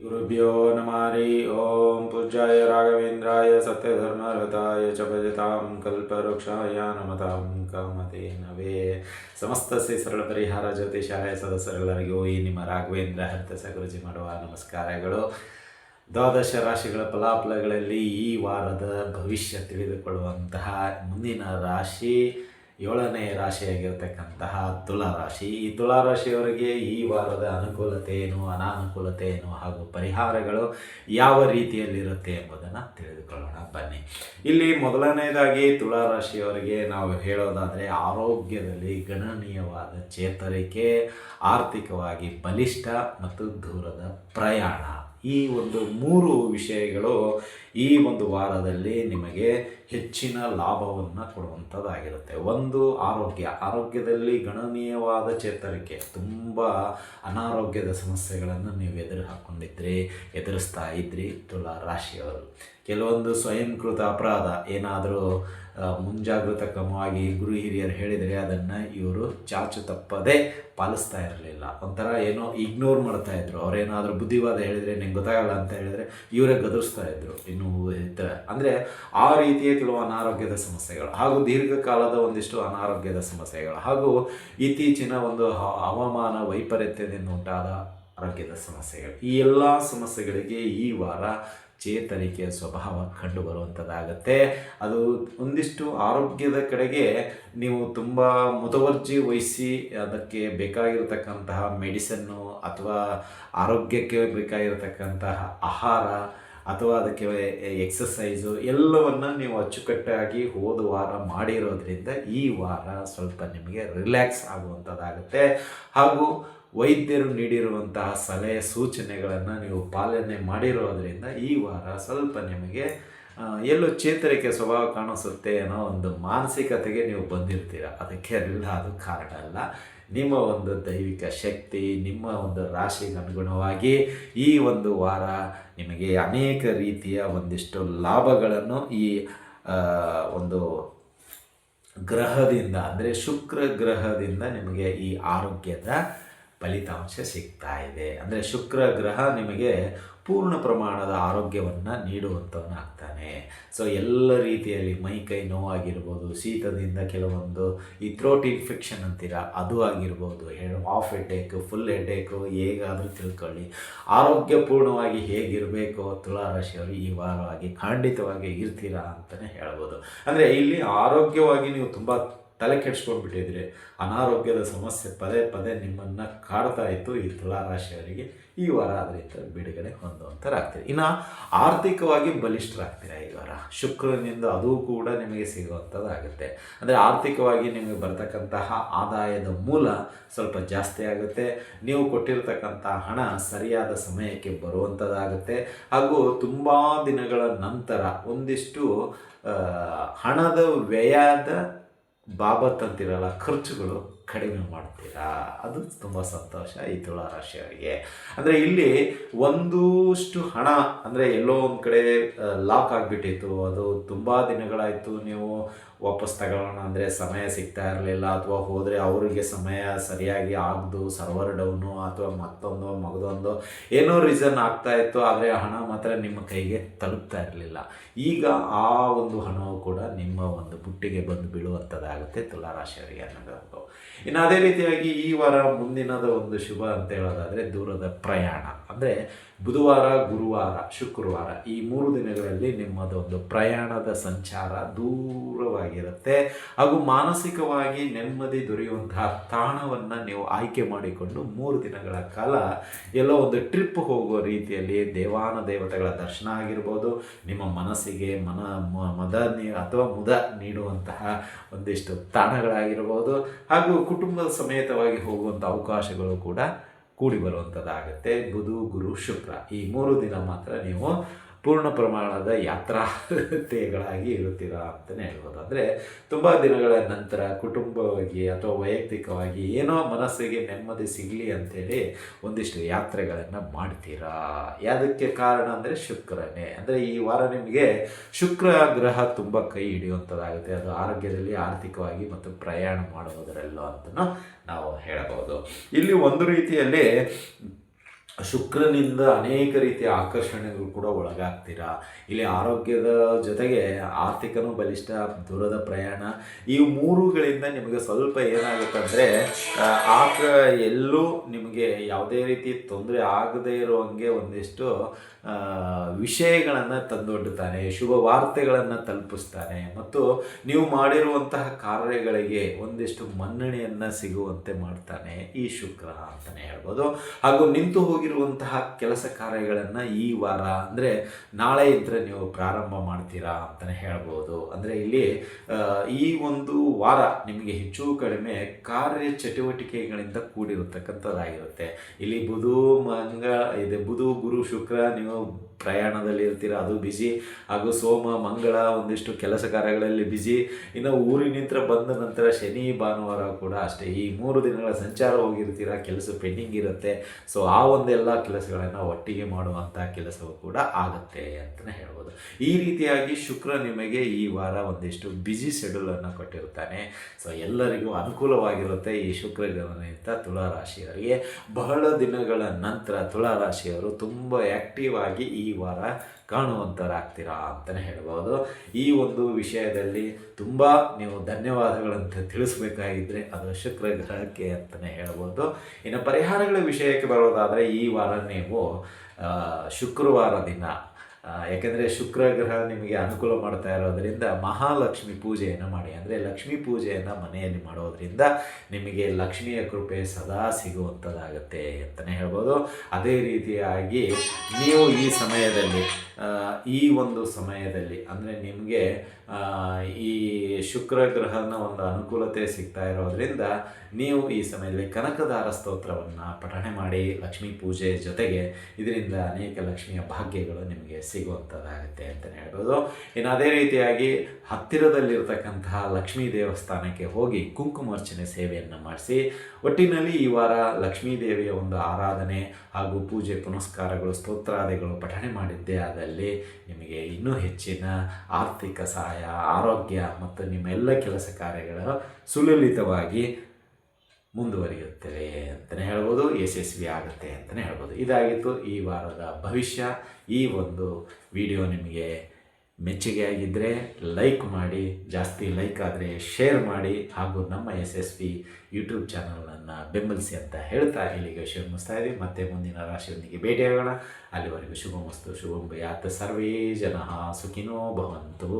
गुरुभ्यो नमारि ॐ पूज्याय राघवेन्द्राय सत्यधर्मरताय च भजतां कल्पवृक्षाय नमतां ಕಾಮತೆ ನವೇ ಸಮಸ್ತ ಶ್ರೀ ಸರಳ ಪರಿಹಾರ ಜ್ಯೋತಿಷಾಲಯ ಸದಸ್ಯರೆಲ್ಲರಿಗೂ ಈ ನಿಮ್ಮ ರಾಘವೇಂದ್ರ ಹರ್ತಸ ಗುರುಜಿ ಮಾಡುವ ನಮಸ್ಕಾರಗಳು ದ್ವಾದಶ ರಾಶಿಗಳ ಫಲಾಫಲಗಳಲ್ಲಿ ಈ ವಾರದ ಭವಿಷ್ಯ ತಿಳಿದುಕೊಳ್ಳುವಂತಹ ಮುಂದಿನ ರಾಶಿ ಏಳನೇ ರಾಶಿಯಾಗಿರ್ತಕ್ಕಂತಹ ತುಲಾ ರಾಶಿ. ಈ ತುಲಾ ರಾಶಿಯವರಿಗೆ ಈ ವಾರದ ಅನುಕೂಲತೆ ಏನು, ಅನಾನುಕೂಲತೆ ಏನು, ಹಾಗೂ ಪರಿಹಾರಗಳು ಯಾವ ರೀತಿಯಲ್ಲಿರುತ್ತೆ ಎಂಬುದನ್ನು ತಿಳಿದುಕೊಳ್ಳೋಣ. ಬನ್ನಿ. ಇಲ್ಲಿ ಮೊದಲನೇದಾಗಿ ತುಲಾ ರಾಶಿಯವರಿಗೆ ನಾವು ಹೇಳೋದಾದರೆ, ಆರೋಗ್ಯದಲ್ಲಿ ಗಣನೀಯವಾದ ಚೇತರಿಕೆ, ಆರ್ಥಿಕವಾಗಿ ಬಲಿಷ್ಠ ಮತ್ತು ದೂರದ ಪ್ರಯಾಣ. ಈ ಒಂದು ಮೂರು ವಿಷಯಗಳು ಈ ಒಂದು ವಾರದಲ್ಲಿ ನಿಮಗೆ ಹೆಚ್ಚಿನ ಲಾಭವನ್ನು ಕೊಡುವಂಥದ್ದಾಗಿರುತ್ತೆ ಒಂದು ಆರೋಗ್ಯ. ಆರೋಗ್ಯದಲ್ಲಿ ಗಣನೀಯವಾದ ಚೇತರಿಕೆ. ತುಂಬ ಅನಾರೋಗ್ಯದ ಸಮಸ್ಯೆಗಳನ್ನು ನೀವು ಎದುರು ಹಾಕ್ಕೊಂಡಿದ್ರಿ ಎದುರಿಸ್ತಾ ಇದ್ರಿ ತುಲಾ ರಾಶಿಯವರು. ಕೆಲವೊಂದು ಸ್ವಯಂಕೃತ ಅಪರಾಧ, ಏನಾದರೂ ಮುಂಜಾಗೃತ ಕ್ರಮವಾಗಿ ಗುರು ಹಿರಿಯರು ಹೇಳಿದರೆ ಅದನ್ನು ಇವರು ಚಾಚು ತಪ್ಪದೇ ಪಾಲಿಸ್ತಾ ಇರಲಿಲ್ಲ. ಒಂಥರ ಏನೋ ಇಗ್ನೋರ್ ಮಾಡ್ತಾ ಅವರೇನಾದರೂ ಅವ್ರೇನಾದರೂ ಬುದ್ಧಿವಾದ ಹೇಳಿದರೆ ನಿಂಗೆ ಗೊತ್ತಾಗಲ್ಲ ಅಂತ ಹೇಳಿದ್ರೆ ಇವರೇ ಗದರಿಸ್ತಾ ಇದ್ರು ಇನ್ನು ಇತರ ಅಂದರೆ ಆ ರೀತಿಯ ಕೆಲವು ಅನಾರೋಗ್ಯದ ಸಮಸ್ಯೆಗಳು, ಹಾಗೂ ದೀರ್ಘಕಾಲದ ಒಂದಿಷ್ಟು ಅನಾರೋಗ್ಯದ ಸಮಸ್ಯೆಗಳು, ಹಾಗೂ ಇತ್ತೀಚಿನ ಒಂದು ಹವಾಮಾನ ವೈಪರೀತ್ಯದಿಂದ ಉಂಟಾದ ಆರೋಗ್ಯದ ಸಮಸ್ಯೆಗಳು. ಈ ಎಲ್ಲ ಸಮಸ್ಯೆಗಳಿಗೆ ಈ ವಾರ ಚೇತರಿಕೆಯ ಸ್ವಭಾವ ಕಂಡು ಬರುವಂಥದ್ದಾಗತ್ತೆ ಅದು ಒಂದಿಷ್ಟು ಆರೋಗ್ಯದ ಕಡೆಗೆ ನೀವು ತುಂಬ ಮುತುವರ್ಜಿ ವಹಿಸಿ ಅದಕ್ಕೆ ಬೇಕಾಗಿರತಕ್ಕಂತಹ ಮೆಡಿಸನ್ನು ಅಥವಾ ಆರೋಗ್ಯಕ್ಕೆ ಬೇಕಾಗಿರತಕ್ಕಂತಹ ಆಹಾರ ಅಥವಾ ಅದಕ್ಕೆ ಎಕ್ಸಸೈಸು ಎಲ್ಲವನ್ನು ನೀವು ಅಚ್ಚುಕಟ್ಟಾಗಿ ಹೋದ ವಾರ ಮಾಡಿರೋದ್ರಿಂದ ಈ ವಾರ ಸ್ವಲ್ಪ ನಿಮಗೆ ರಿಲ್ಯಾಕ್ಸ್ ಆಗುವಂಥದ್ದಾಗುತ್ತೆ ಹಾಗೂ ವೈದ್ಯರು ನೀಡಿರುವಂತಹ ಸಲಹೆ ಸೂಚನೆಗಳನ್ನು ನೀವು ಪಾಲನೆ ಮಾಡಿರೋದರಿಂದ ಈ ವಾರ ಸ್ವಲ್ಪ ನಿಮಗೆ ಎಲ್ಲೂ ಚೇತರಿಕೆ ಸ್ವಭಾವ ಕಾಣಿಸುತ್ತೆ ಅನ್ನೋ ಒಂದು ಮಾನಸಿಕತೆಗೆ ನೀವು ಬಂದಿರ್ತೀರ. ಅದಕ್ಕೆ ಎಲ್ಲ ಅದು ಕಾರಣ ಅಲ್ಲ. ನಿಮ್ಮ ಒಂದು ದೈವಿಕ ಶಕ್ತಿ, ನಿಮ್ಮ ಒಂದು ರಾಶಿಗೆ ಅನುಗುಣವಾಗಿ ಈ ಒಂದು ವಾರ ನಿಮಗೆ ಅನೇಕ ರೀತಿಯ ಒಂದಿಷ್ಟು ಲಾಭಗಳನ್ನು ಈ ಒಂದು ಗ್ರಹದಿಂದ, ಅಂದರೆ ಶುಕ್ರ ಗ್ರಹದಿಂದ ನಿಮಗೆ ಈ ಆರೋಗ್ಯದ ಫಲಿತಾಂಶ ಸಿಗ್ತಾ ಇದೆ. ಅಂದರೆ ಶುಕ್ರ ಗ್ರಹ ನಿಮಗೆ ಪೂರ್ಣ ಪ್ರಮಾಣದ ಆರೋಗ್ಯವನ್ನು ನೀಡುವಂಥವನಾಗ್ತಾನೆ ಸೊ ಎಲ್ಲ ರೀತಿಯಲ್ಲಿ ಮೈ ಕೈ ನೋವಾಗಿರ್ಬೋದು, ಶೀತದಿಂದ ಕೆಲವೊಂದು ಈ ಥ್ರೋಟ್ ಇನ್ಫೆಕ್ಷನ್ ಅಂತೀರ, ಅದು ಆಗಿರ್ಬೋದು ಆಫ್ ಹೆಡ್ಡೇಕು ಫುಲ್ ಹೆಡ್ಡೇಕು ಹೇಗಾದರೂ ತಿಳ್ಕೊಳ್ಳಿ. ಆರೋಗ್ಯಪೂರ್ಣವಾಗಿ ಹೇಗಿರಬೇಕು ತುಲಾರಾಶಿಯವರು ಈ ವಾರವಾಗಿ ಖಂಡಿತವಾಗಿ ಇರ್ತೀರಾ ಅಂತಲೇ ಹೇಳ್ಬೋದು. ಅಂದರೆ ಇಲ್ಲಿ ಆರೋಗ್ಯವಾಗಿ ನೀವು ತುಂಬ ತಲೆ ಕೆಡಿಸ್ಕೊಂಡ್ಬಿಟ್ಟಿದ್ರಿ. ಅನಾರೋಗ್ಯದ ಸಮಸ್ಯೆ ಪದೇ ಪದೇ ನಿಮ್ಮನ್ನು ಕಾಡ್ತಾ ಇತ್ತು ಈ ತುಲಾರಾಶಿಯವರಿಗೆ. ಈ ವಾರ ಅದರಿಂದ ಬಿಡುಗಡೆ ಹೊಂದುವಂಥರಾಗ್ತೀರಿ ಇನ್ನು ಆರ್ಥಿಕವಾಗಿ ಬಲಿಷ್ಠರಾಗ್ತೀರಾ ಈ ವಾರ? ಶುಕ್ರನಿಂದ ಅದು ಕೂಡ ನಿಮಗೆ ಸಿಗುವಂಥದ್ದಾಗುತ್ತೆ ಅಂದರೆ ಆರ್ಥಿಕವಾಗಿ ನಿಮಗೆ ಬರ್ತಕ್ಕಂತಹ ಆದಾಯದ ಮೂಲ ಸ್ವಲ್ಪ ಜಾಸ್ತಿ ಆಗುತ್ತೆ. ನೀವು ಕೊಟ್ಟಿರತಕ್ಕಂಥ ಹಣ ಸರಿಯಾದ ಸಮಯಕ್ಕೆ ಬರುವಂಥದ್ದಾಗುತ್ತೆ ಹಾಗೂ ತುಂಬ ದಿನಗಳ ನಂತರ ಒಂದಿಷ್ಟು ಹಣದ ವ್ಯಯದ ಬಾಬತ್ ಅಂತಿರಲ್ಲ ಖರ್ಚುಗಳು ಕಡಿಮೆ ಮಾಡ್ತೀರಾ? ಅದು ತುಂಬ ಸಂತೋಷ ಈ ತುಳಾ ರಾಶಿಯವರಿಗೆ. ಅಂದರೆ ಇಲ್ಲಿ ಒಂದಷ್ಟು ಹಣ, ಅಂದರೆ ಎಲ್ಲೋ ಒಂದು ಕಡೆ ಲಾಕ್ ಆಗಿಬಿಟ್ಟಿತ್ತು. ಅದು ತುಂಬ ದಿನಗಳಾಯಿತು ನೀವು ವಾಪಸ್ ತಗೊಳ್ಳೋಣ ಅಂದರೆ ಸಮಯ ಸಿಗ್ತಾ ಇರಲಿಲ್ಲ, ಅಥವಾ ಹೋದರೆ ಅವರಿಗೆ ಸಮಯ ಸರಿಯಾಗಿ ಆಗದು ಸರ್ವರ್ ಡೌನು ಅಥವಾ ಮತ್ತೊಂದು, ಮಗದೊಂದು, ಏನೋ ರೀಸನ್ ಆಗ್ತಾ ಇತ್ತು, ಆದರೆ ಹಣ ಮಾತ್ರ ನಿಮ್ಮ ಕೈಗೆ ತಲುಪ್ತಾ ಇರಲಿಲ್ಲ. ಈಗ ಆ ಒಂದು ಹಣವು ಕೂಡ ನಿಮ್ಮ ಒಂದು ಬುಟ್ಟಿಗೆ ಬಂದು ಬೀಳುವಂಥದ್ದಾಗುತ್ತೆ ತುಲಾರಾಶಿಯವರಿಗೆ ಅನ್ನೋದು ಇನ್ನು ಅದೇ ರೀತಿಯಾಗಿ ಈ ವಾರ ಮುಂದಿನದ ಒಂದು ಶುಭ ಅಂತ ಹೇಳೋದಾದರೆ ದೂರದ ಪ್ರಯಾಣ. ಅಂದರೆ ಬುಧವಾರ, ಗುರುವಾರ, ಶುಕ್ರವಾರ ಈ ಮೂರು ದಿನಗಳಲ್ಲಿ ನಿಮ್ಮದೊಂದು ಪ್ರಯಾಣದ ಸಂಚಾರ ದೂರವಾಗಿರುತ್ತೆ ಹಾಗೂ ಮಾನಸಿಕವಾಗಿ ನೆಮ್ಮದಿ ದೊರೆಯುವಂತಹ ತಾಣವನ್ನು ನೀವು ಆಯ್ಕೆ ಮಾಡಿಕೊಂಡು ಮೂರು ದಿನಗಳ ಕಾಲ ಎಲ್ಲೋ ಒಂದು ಟ್ರಿಪ್ ಹೋಗುವ ರೀತಿಯಲ್ಲಿ ದೇವಾನ ದೇವತೆಗಳ ದರ್ಶನ ಆಗಿರ್ಬೋದು, ನಿಮ್ಮ ಮನಸ್ಸಿಗೆ ಮನ ಮದ ಅಥವಾ ಮುದ ನೀಡುವಂತಹ ಒಂದಿಷ್ಟು ತಾಣಗಳಾಗಿರ್ಬೋದು, ಹಾಗೂ ಕುಟುಂಬದ ಸಮೇತವಾಗಿ ಹೋಗುವಂಥ ಅವಕಾಶಗಳು ಕೂಡ ಕೂಡಿ ಬರುವಂಥದ್ದಾಗುತ್ತೆ ಬುಧು, ಗುರು, ಶುಕ್ರ ಈ ಮೂರು ದಿನ ಮಾತ್ರ ನೀವು ಪೂರ್ಣ ಪ್ರಮಾಣದ ಯಾತ್ರಾರ್ಥಿಗಳಾಗಿ ಇರುತ್ತೀರಾ ಅಂತಲೇ ಹೇಳ್ಬೋದು. ಅಂದರೆ ತುಂಬ ದಿನಗಳ ನಂತರ ಕುಟುಂಬವಾಗಿ ಅಥವಾ ವೈಯಕ್ತಿಕವಾಗಿ ಏನೋ ಮನಸ್ಸಿಗೆ ನೆಮ್ಮದಿ ಸಿಗಲಿ ಅಂತೇಳಿ ಒಂದಿಷ್ಟು ಯಾತ್ರೆಗಳನ್ನು ಮಾಡ್ತೀರಾ? ಯಾವುದಕ್ಕೆ ಕಾರಣ ಅಂದರೆ ಶುಕ್ರನೇ. ಅಂದರೆ ಈ ವಾರ ನಿಮಗೆ ಶುಕ್ರ ಗ್ರಹ ತುಂಬ ಕೈ ಹಿಡಿಯುವಂಥದ್ದಾಗುತ್ತೆ ಅದು ಆರೋಗ್ಯದಲ್ಲಿ, ಆರ್ಥಿಕವಾಗಿ ಮತ್ತು ಪ್ರಯಾಣ ಮಾಡುವುದರಲ್ಲೂ ಅಂತ ನಾವು ಹೇಳಬಹುದು. ಇಲ್ಲಿ ಒಂದು ರೀತಿಯಲ್ಲಿ ಶುಕ್ರನಿಂದ ಅನೇಕ ರೀತಿಯ ಆಕರ್ಷಣೆಗಳು ಕೂಡ ಒಳಗಾಗ್ತೀರಾ? ಇಲ್ಲಿ ಆರೋಗ್ಯದ ಜೊತೆಗೆ ಆರ್ಥಿಕನೂ ಬಲಿಷ್ಠ, ದೂರದ ಪ್ರಯಾಣ, ಈ ಮೂರುಗಳಿಂದ ನಿಮಗೆ ಸ್ವಲ್ಪ ಏನಾಗುತ್ತೆ ಅಂದರೆ ಆಕ ಎಲ್ಲೂ ನಿಮಗೆ ಯಾವುದೇ ರೀತಿ ತೊಂದರೆ ಆಗದೇ ಇರುವಂಗೆ ಒಂದಿಷ್ಟು ವಿಷಯಗಳನ್ನು ತಂದೊಡ್ಡುತ್ತಾನೆ, ಶುಭ ವಾರ್ತೆಗಳನ್ನು ತಲುಪಿಸ್ತಾನೆ. ಮತ್ತು ನೀವು ಮಾಡಿರುವಂತಹ ಕಾರ್ಯಗಳಿಗೆ ಒಂದಿಷ್ಟು ಮನ್ನಣೆಯನ್ನು ಸಿಗುವಂತೆ ಮಾಡ್ತಾನೆ ಈ ಶುಕ್ರ ಅಂತಲೇ ಹೇಳ್ಬೋದು. ಹಾಗೂ ನಿಂತು ಹೋಗಿರುವಂತಹ ಕೆಲಸ ಕಾರ್ಯಗಳನ್ನು ಈ ವಾರ, ಅಂದರೆ ನಾಳೆ ಇದ್ದರೆ ನೀವು ಪ್ರಾರಂಭ ಮಾಡ್ತೀರಾ ಅಂತಲೇ ಹೇಳ್ಬೋದು. ಅಂದರೆ ಇಲ್ಲಿ ಈ ಒಂದು ವಾರ ನಿಮಗೆ ಹೆಚ್ಚು ಕಡಿಮೆ ಕಾರ್ಯ ಚಟುವಟಿಕೆಗಳಿಂದ ಕೂಡಿರತಕ್ಕಂಥದ್ದಾಗಿರುತ್ತೆ. ಇಲ್ಲಿ ಬುಧು, ಮಂಗ, ಇದೆ ಬುಧು, ಗುರು, ಶುಕ್ರ, ನೀವು ಪ್ರಯಾಣದಲ್ಲಿ ಇರ್ತೀರ, ಅದು ಬಿಸಿ ಹಾಗೂ ಸೋಮ, ಮಂಗಳ ಒಂದಿಷ್ಟು ಕೆಲಸ ಕಾರ್ಯಗಳಲ್ಲಿ ಬಿಸಿ ಇನ್ನು ಊರಿನಿಂದ ಬಂದ ನಂತರ ಶನಿ, ಭಾನುವಾರ ಕೂಡ ಅಷ್ಟೇ. ಈ ಮೂರು ದಿನಗಳ ಸಂಚಾರ ಹೋಗಿರ್ತೀರ, ಕೆಲಸ ಪೆಂಡಿಂಗ್ ಇರುತ್ತೆ. ಸೊ ಆ ಒಂದೆಲ್ಲ ಕೆಲಸಗಳನ್ನು ಒಟ್ಟಿಗೆ ಮಾಡುವಂಥ ಕೆಲಸವು ಕೂಡ ಆಗುತ್ತೆ ಅಂತಲೇ ಹೇಳ್ಬೋದು. ಈ ರೀತಿಯಾಗಿ ಶುಕ್ರ ನಿಮಗೆ ಈ ವಾರ ಒಂದಿಷ್ಟು ಬ್ಯುಸಿ ಶೆಡ್ಯೂಲನ್ನು ಕೊಟ್ಟಿರ್ತಾನೆ. ಸೊ ಎಲ್ಲರಿಗೂ ಅನುಕೂಲವಾಗಿರುತ್ತೆ ಈ ಶುಕ್ರ ಗಮನಿತ ತುಲಾರಾಶಿಯವರಿಗೆ. ಬಹಳ ದಿನಗಳ ನಂತರ ತುಲಾರಾಶಿಯವರು ತುಂಬ ಆ್ಯಕ್ಟಿವ್ ಆಗಿ ಈ ವಾರ ಕಾಣುವಂಥರಾಗ್ತೀರಾ ಅಂತಲೇ ಹೇಳ್ಬೋದು. ಈ ಒಂದು ವಿಷಯದಲ್ಲಿ ತುಂಬ ನೀವು ಧನ್ಯವಾದಗಳಂತ ತಿಳಿಸ್ಬೇಕಾಗಿದ್ದರೆ ಅದು ಶುಕ್ರ ಗ್ರಹಕ್ಕೆ ಅಂತಲೇ ಹೇಳ್ಬೋದು. ಇನ್ನು ಪರಿಹಾರಗಳ ವಿಷಯಕ್ಕೆ ಬರೋದಾದರೆ ಈ ವಾರ ನೀವು ಶುಕ್ರವಾರ ದಿನ ಯಾಕೆಂದರೆ ಶುಕ್ರ ಗ್ರಹ ನಿಮಗೆ ಅನುಕೂಲ ಮಾಡ್ತಾ ಇರೋದರಿಂದ ಮಹಾಲಕ್ಷ್ಮಿ ಪೂಜೆಯನ್ನು ಮಾಡಿ. ಅಂದರೆ ಲಕ್ಷ್ಮೀ ಪೂಜೆಯನ್ನು ಮನೆಯಲ್ಲಿ ಮಾಡೋದರಿಂದ ನಿಮಗೆ ಲಕ್ಷ್ಮಿಯ ಕೃಪೆ ಸದಾ ಸಿಗುವಂಥದ್ದಾಗುತ್ತೆ ಅಂತಲೇ ಹೇಳ್ಬೋದು. ಅದೇ ರೀತಿಯಾಗಿ ನೀವು ಈ ಸಮಯದಲ್ಲಿ ಈ ಒಂದು ಸಮಯದಲ್ಲಿ, ಅಂದರೆ ನಿಮಗೆ ಈ ಶುಕ್ರ ಗ್ರಹನ ಒಂದು ಅನುಕೂಲತೆ ಸಿಗ್ತಾ ಇರೋದ್ರಿಂದ ನೀವು ಈ ಸಮಯದಲ್ಲಿ ಕನಕದಾರ ಸ್ತೋತ್ರವನ್ನು ಪಠಣೆ ಮಾಡಿ, ಲಕ್ಷ್ಮೀ ಪೂಜೆ ಜೊತೆಗೆ ಇದರಿಂದ ಅನೇಕ ಲಕ್ಷ್ಮಿಯ ಭಾಗ್ಯಗಳು ನಿಮಗೆ ಸಿಗುವಂಥದ್ದಾಗುತ್ತೆ ಅಂತಲೇ ಹೇಳ್ಬೋದು. ಇನ್ನು ಅದೇ ರೀತಿಯಾಗಿ ಹತ್ತಿರದಲ್ಲಿರ್ತಕ್ಕಂತಹ ಲಕ್ಷ್ಮೀ ದೇವಸ್ಥಾನಕ್ಕೆ ಹೋಗಿ ಕುಂಕುಮಾರ್ಚನೆ ಸೇವೆಯನ್ನು ಮಾಡಿಸಿ, ಒಟ್ಟಿನಲ್ಲಿ ಈ ವಾರ ಲಕ್ಷ್ಮೀ ದೇವಿಯ ಒಂದು ಆರಾಧನೆ ಹಾಗೂ ಪೂಜೆ ಪುನಸ್ಕಾರಗಳು, ಸ್ತೋತ್ರಾದಿಗಳು ಪಠಣೆ ಮಾಡಿದ್ದೇ ಆದಲ್ಲಿ ನಿಮಗೆ ಇನ್ನೂ ಹೆಚ್ಚಿನ ಆರ್ಥಿಕ ಸಹಾಯ, ಆರೋಗ್ಯ ಮತ್ತು ನಿಮ್ಮ ಎಲ್ಲ ಕೆಲಸ ಕಾರ್ಯಗಳು ಸುಲಲಿತವಾಗಿ ಮುಂದುವರಿಯುತ್ತವೆ ಅಂತಲೇ ಹೇಳ್ಬೋದು, ಯಶಸ್ವಿ ಆಗುತ್ತೆ ಅಂತಲೇ ಹೇಳ್ಬೋದು. ಇದಾಗಿತ್ತು ಈ ವಾರದ ಭವಿಷ್ಯ. ಈ ಒಂದು ವಿಡಿಯೋ ನಿಮಗೆ ಮೆಚ್ಚುಗೆ ಆಗಿದ್ದರೆ ಲೈಕ್ ಮಾಡಿ, ಜಾಸ್ತಿ ಲೈಕ್ ಆದರೆ ಶೇರ್ ಮಾಡಿ ಹಾಗೂ ನಮ್ಮ ಎಸ್ ಎಸ್ ಪಿ ಯೂಟ್ಯೂಬ್ ಚಾನಲನ್ನು ಬೆಂಬಲಿಸಿ ಅಂತ ಹೇಳ್ತಾ ಇಲ್ಲಿಗೆ ವಿಷಯ ಮುಗಿಸ್ತಾ ಇದ್ದೀವಿ ಮತ್ತೆ ಮುಂದಿನ ರಾಶಿಯೊಂದಿಗೆ ಭೇಟಿಯಾಗೋಣ ಅಲ್ಲಿವರೆಗೂ ಶುಭಮಸ್ತು, ಶುಭಂ ಭಯಾತ್. ಸರ್ವೇ ಜನ ಸುಖಿನೋ ಭವಂತು.